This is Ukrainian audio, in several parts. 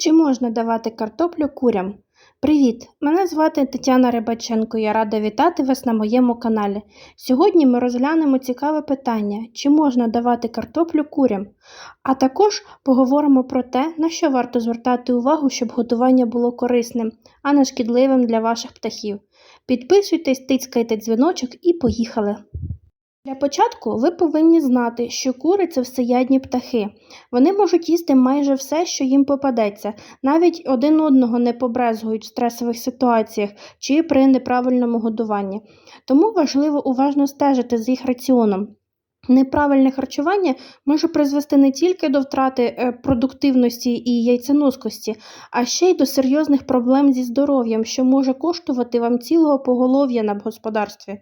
Чи можна давати картоплю курям? Привіт! Мене звати Тетяна Рибаченко. Я рада вітати вас на моєму каналі. Сьогодні ми розглянемо цікаве питання: чи можна давати картоплю курям? А також поговоримо про те, на що варто звертати увагу, щоб готування було корисним, а не шкідливим для ваших птахів. Підписуйтесь, тицькайте дзвіночок і поїхали! Для початку ви повинні знати, що кури це всеядні птахи. Вони можуть їсти майже все, що їм попадеться, навіть один одного не побрезгують в стресових ситуаціях чи при неправильному годуванні. Тому важливо уважно стежити з їх раціоном. Неправильне харчування може призвести не тільки до втрати е, продуктивності і яйценоскості, а ще й до серйозних проблем зі здоров'ям, що може коштувати вам цілого поголов'я на господарстві.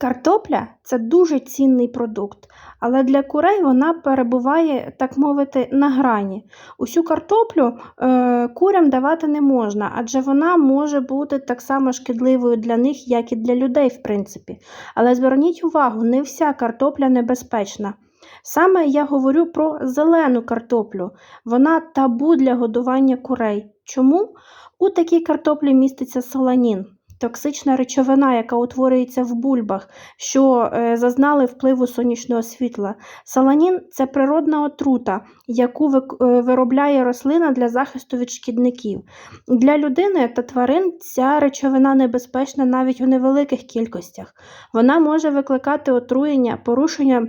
Картопля це дуже цінний продукт, але для курей вона перебуває, так мовити, на грані. Усю картоплю е, курям давати не можна, адже вона може бути так само шкідливою для них, як і для людей, в принципі. Але зверніть увагу, не вся картопля небезпечна. Саме я говорю про зелену картоплю. Вона табу для годування курей. Чому? У такій картоплі міститься соланін токсична речовина, яка утворюється в бульбах, що е, зазнали впливу сонячного світла. Саланін це природна отрута, яку е, виробляє рослина для захисту від шкідників. Для людини та тварин ця речовина небезпечна навіть у невеликих кількостях. Вона може викликати отруєння, порушення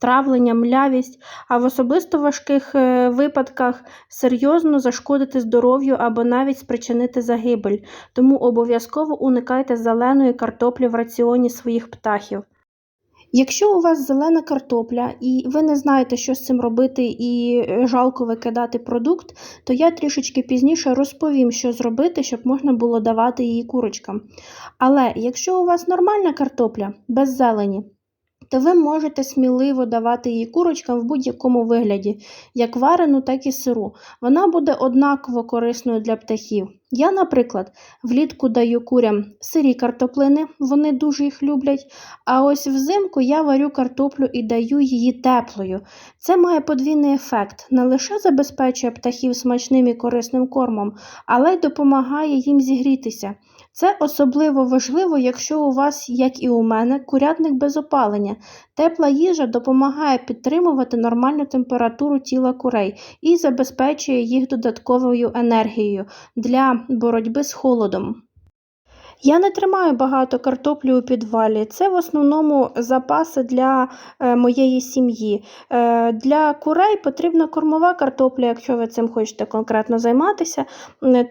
травлення, млявість, а в особисто важких е, випадках серйозно зашкодити здоров'ю або навіть спричинити загибель, тому обов'язково уникайте зеленої картоплі в раціоні своїх птахів. Якщо у вас зелена картопля і ви не знаєте, що з цим робити, і е, жалко викидати продукт, то я трішечки пізніше розповім, що зробити, щоб можна було давати її курочкам. Але якщо у вас нормальна картопля без зелені, то ви можете сміливо давати її курочкам в будь-якому вигляді, як варену, так і сиру. Вона буде однаково корисною для птахів. Я, наприклад, влітку даю курям сирі картоплини, вони дуже їх люблять. А ось взимку я варю картоплю і даю її теплою. Це має подвійний ефект, не лише забезпечує птахів смачним і корисним кормом, але й допомагає їм зігрітися. Це особливо важливо, якщо у вас, як і у мене, курятник без опалення. Тепла їжа допомагає підтримувати нормальну температуру тіла курей і забезпечує їх додатковою енергією для боротьби з холодом. Я не тримаю багато картоплі у підвалі. Це в основному запаси для е, моєї сім'ї. Е, для курей потрібна кормова картопля, якщо ви цим хочете конкретно займатися,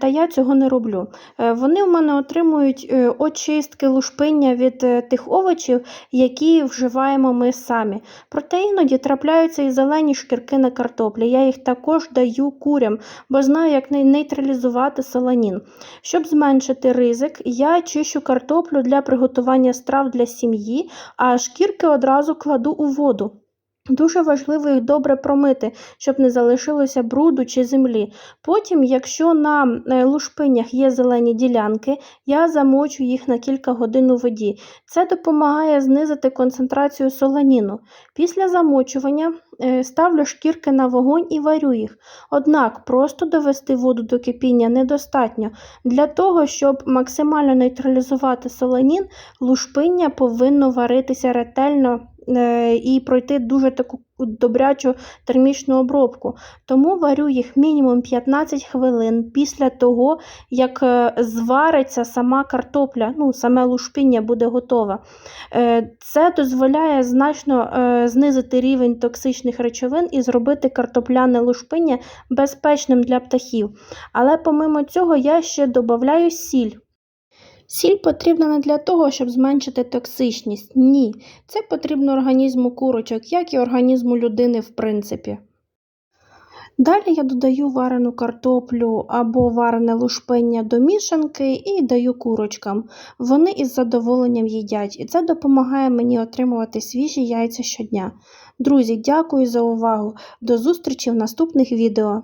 та я цього не роблю. Е, вони у мене отримують очистки, лушпиння від тих овочів, які вживаємо ми самі. Проте іноді трапляються і зелені шкірки на картоплі. Я їх також даю курям, бо знаю, як нейтралізувати солонін. Щоб зменшити ризик, я чищу картоплю для приготування страв для сім'ї, а шкірки одразу кладу у воду. Дуже важливо їх добре промити, щоб не залишилося бруду чи землі. Потім, якщо на е, лушпинях є зелені ділянки, я замочу їх на кілька годин у воді. Це допомагає знизити концентрацію солоніну. Після замочування е, ставлю шкірки на вогонь і варю їх. Однак просто довести воду до кипіння недостатньо. Для того, щоб максимально нейтралізувати солонін, лушпиння повинно варитися ретельно. Е, і пройти дуже таку добрячу термічну обробку. Тому варю їх мінімум 15 хвилин після того, як е, звариться сама картопля, ну, саме лушпіння буде готове. Це дозволяє значно е, знизити рівень токсичних речовин і зробити картопляне лушпиння безпечним для птахів. Але помимо цього я ще додаю сіль. Сіль потрібна не для того, щоб зменшити токсичність. Ні. Це потрібно організму курочок, як і організму людини, в принципі. Далі я додаю варену картоплю або варене лушпиння до мішанки і даю курочкам. Вони із задоволенням їдять, і це допомагає мені отримувати свіжі яйця щодня. Друзі, дякую за увагу! До зустрічі в наступних відео!